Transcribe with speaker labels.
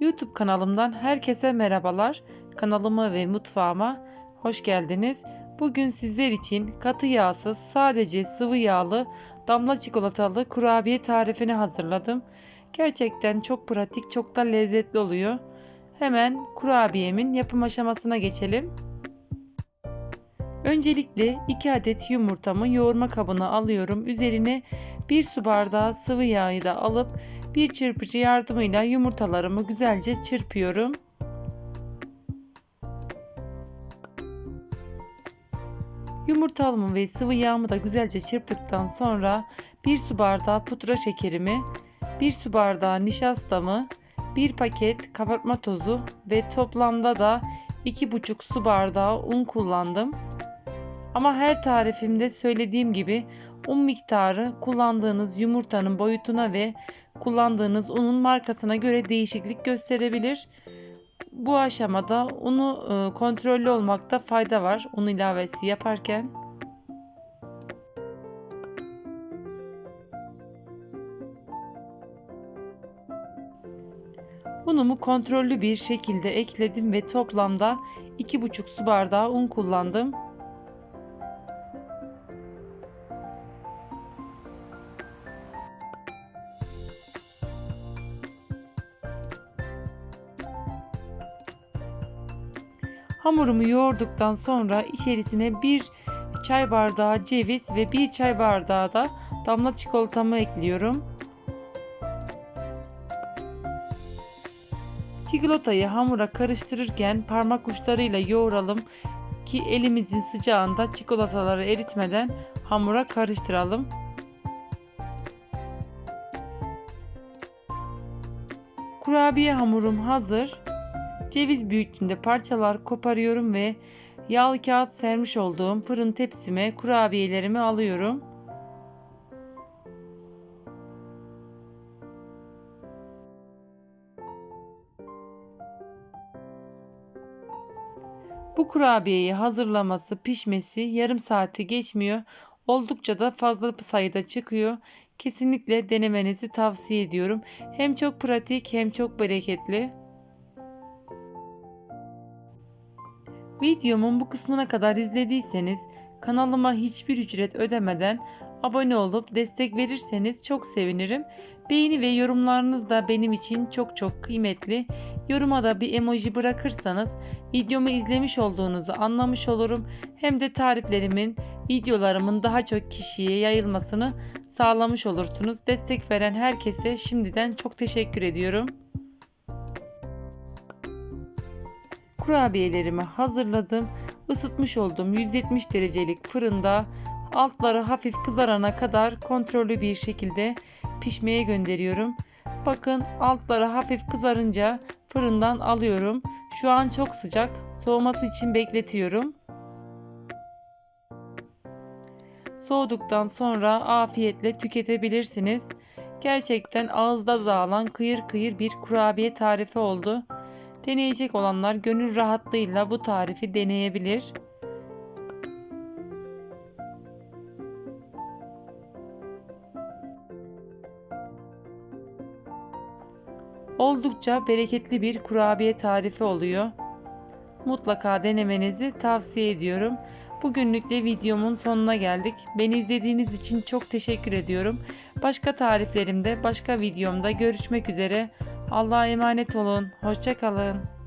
Speaker 1: YouTube kanalımdan herkese merhabalar. Kanalıma ve mutfağıma hoş geldiniz. Bugün sizler için katı yağsız sadece sıvı yağlı damla çikolatalı kurabiye tarifini hazırladım. Gerçekten çok pratik, çok da lezzetli oluyor. Hemen kurabiyemin yapım aşamasına geçelim. Öncelikle 2 adet yumurtamı yoğurma kabına alıyorum. Üzerine 1 su bardağı sıvı yağı da alıp bir çırpıcı yardımıyla yumurtalarımı güzelce çırpıyorum. Yumurtalımı ve sıvı yağımı da güzelce çırptıktan sonra 1 su bardağı pudra şekerimi, 1 su bardağı nişastamı, 1 paket kabartma tozu ve toplamda da 2,5 su bardağı un kullandım. Ama her tarifimde söylediğim gibi un miktarı kullandığınız yumurtanın boyutuna ve kullandığınız unun markasına göre değişiklik gösterebilir. Bu aşamada unu e, kontrollü olmakta fayda var un ilavesi yaparken. Unumu kontrollü bir şekilde ekledim ve toplamda 2,5 su bardağı un kullandım. Hamurumu yoğurduktan sonra içerisine bir çay bardağı ceviz ve bir çay bardağı da damla çikolatamı ekliyorum. Çikolatayı hamura karıştırırken parmak uçlarıyla yoğuralım ki elimizin sıcağında çikolataları eritmeden hamura karıştıralım. Kurabiye hamurum hazır. Ceviz büyüklüğünde parçalar koparıyorum ve yağlı kağıt sermiş olduğum fırın tepsime kurabiyelerimi alıyorum. Bu kurabiyeyi hazırlaması, pişmesi yarım saati geçmiyor. Oldukça da fazla sayıda çıkıyor. Kesinlikle denemenizi tavsiye ediyorum. Hem çok pratik hem çok bereketli. Videomun bu kısmına kadar izlediyseniz kanalıma hiçbir ücret ödemeden abone olup destek verirseniz çok sevinirim. Beğeni ve yorumlarınız da benim için çok çok kıymetli. Yoruma da bir emoji bırakırsanız videomu izlemiş olduğunuzu anlamış olurum. Hem de tariflerimin, videolarımın daha çok kişiye yayılmasını sağlamış olursunuz. Destek veren herkese şimdiden çok teşekkür ediyorum. Kurabiyelerimi hazırladım. Isıtmış olduğum 170 derecelik fırında altları hafif kızarana kadar kontrollü bir şekilde pişmeye gönderiyorum. Bakın altları hafif kızarınca fırından alıyorum. Şu an çok sıcak. Soğuması için bekletiyorum. Soğuduktan sonra afiyetle tüketebilirsiniz. Gerçekten ağızda dağılan kıyır kıyır bir kurabiye tarifi oldu. Deneyecek olanlar gönül rahatlığıyla bu tarifi deneyebilir. Oldukça bereketli bir kurabiye tarifi oluyor. Mutlaka denemenizi tavsiye ediyorum. Bugünlük de videomun sonuna geldik. Beni izlediğiniz için çok teşekkür ediyorum. Başka tariflerimde, başka videomda görüşmek üzere. Allah'a emanet olun. Hoşçakalın.